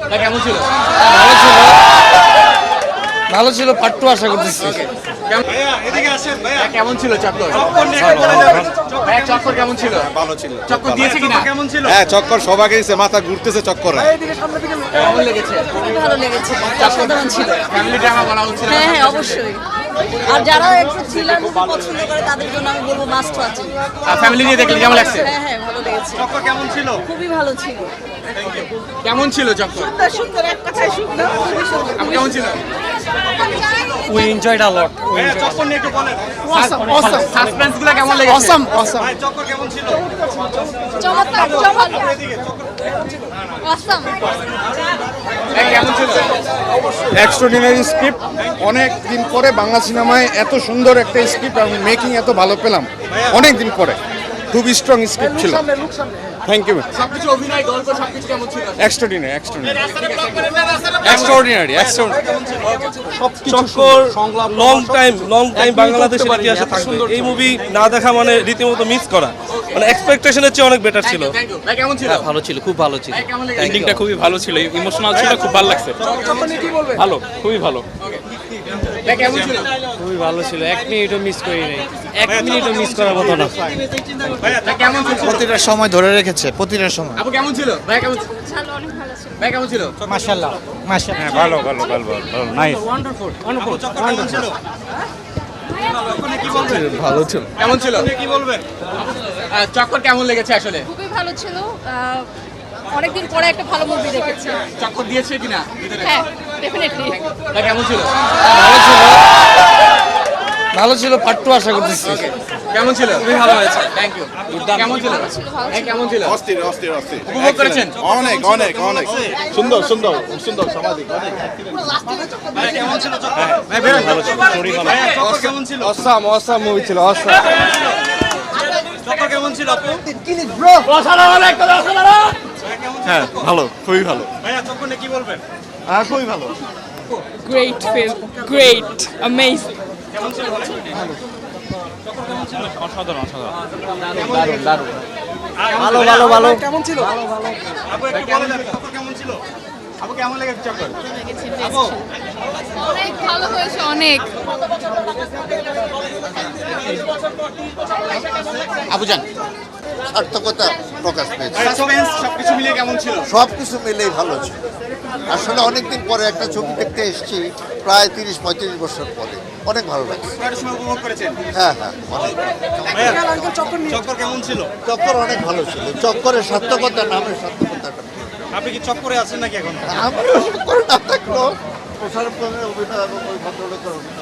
ভাই কেমন ছিল? ভালো ছিল। ভালো ছিল পার্ট টু আশা করতেছি। কেমন- ছিল চক্কর? চক্কর কেমন ছিল? ভালো ছিল। চক্কর দিয়েছে কিনা? কেমন ছিল? হ্যাঁ চক্কর সবাই গেছে মাথা ঘুরতেছে চক্করে। কেমন লেগেছে? ভালো লেগেছে। অসাধারণ ছিল? ফ্যামিলি ড্রামা বলা হচ্ছিল হ্যাঁ হ্যাঁ অবশ্যই। আর যারা একটু থ্রিলার মুভি পছন্দ করে তাদের জন্য আমি বলব মাস্ট আছে ফ্যামিলি নিয়ে দেখলে কেমন লাগছে? হ্যাঁ হ্যাঁ ভালো লেগেছে। কেমন ছিল? খুবই ভালো ছিল। কেমন ছিল চক্কর সুন্দর সুন্দর এক কথায় সুন্দর খুবই সুন্দর। আপনি কেমন ছিল উই এনজয়েড আ লট সাসপেন্সগুলো কেমন লেগেছে? অসাম অসাম চমৎকার চমৎকার। অসাম কেমন ছিল? এক্সট্রাঅর্ডিনারি স্ক্রিপ্ট অনেক দিন পরে বাংলা সিনেমায় এত সুন্দর একটা স্ক্রিপ্ট এবং মেকিং এত ভালো পেলাম। অনেক দিন পরে। খুব স্ট্রং স্ক্রিপ্ট ছিল। থ্যাংক ইউ এক্সট্রাঅর্ডিনারি এক্সট্রাঅর্ডিনারি চক্কর লং টাইম লং টাইম বাংলাদেশের ইতিহাসে থাকবে। এই মুভি না দেখা মানে রীতিমতো মিস করা। মানে এক্সপেকটেশনের চেয়ে অনেক বেটার ছিল। ছিল? ভালো ছিল খুব ভালো ছিল। এন্ডিংটা খুবই ভালো ছিল ইমোশনাল ছিল খুব ভালো লাগছে। ভালো খুবই ভালো। ভাই কেমন ছিল? খুবই ভালো ছিল এক মিনিটও মিস করি নাই এক মিনিটও মিস করার মতো না। ভাই কেমন ছিল? প্রতিটা সময় ধরে রেখেছে প্রতিটা সময়। আপু কেমন ছিল? ভাই কেমন ছিল? ভাই কেমন ছিল? মাশাল্লাহ মাশাল্লাহ ভালো ভালো ভালো ভালো নাইস ওয়ান্ডারফুল ওয়ান্ডারফুল কেমন ছিল? ভালো ছিল। কেমন ছিল? কি বলবেন? চক্কর কেমন লেগেছে আসলে? খুবই ভালো ছিল। অনেকদিন পরে একটা ভালো মুভি দেখেছি। চক্কর দিয়েছে কিনা? হ্যাঁ ডেফিনেটলি ভাই কেমন ছিল? ভালো ছিল। ভালো ছিল পার্ট টু আশা করতেছি। কেমন ছিল? খুবই ভালো হয়েছে। থ্যাংক ইউ কেমন ছিল? ভাই কেমন ছিল? অস্থির অস্থির অস্থির। উপভোগ করেছেন? অনেক অনেক অনেক। সুন্দর সুন্দর সুন্দর সামাজিক অনেক। অসাম অসাম মুভি ছিল অসাম। হ্যাঁ ভালো খুবই ভালো। হ্যাঁ খুবই ভালো। Great film. Great. Amazing. অসাধারণ অসাধারণ। ভালো ভালো ভালো। আপু কেমন লেগেছে চক্কর? অনেক ভালো হয়েছে অনেক। আপু জান সার্থকতা প্রকাশ পেয়েছে। সাসপেন্স সবকিছু কেমন ছিল? সব কিছু মিলেই ভালো ছিল। আসলে অনেকদিন পরে একটা ছবি দেখতে এসেছি প্রায় তিরিশ পঁয়ত্রিশ বছর পরে। অনেক ভালো লাগে। সময় উপভোগ করেছেন? হ্যাঁ হ্যাঁ অনেক। চক্কর কেমন ছিল? চক্কর অনেক ভালো ছিল। চক্করের সার্থকতা নামের সার্থকতাটা আপনি কি চক্করে আছেন নাকি এখন? আমিও চক্কর না থাকলেও প্রসার অভিনয় এবং ওই ভদ্রলোকের অভিনয়।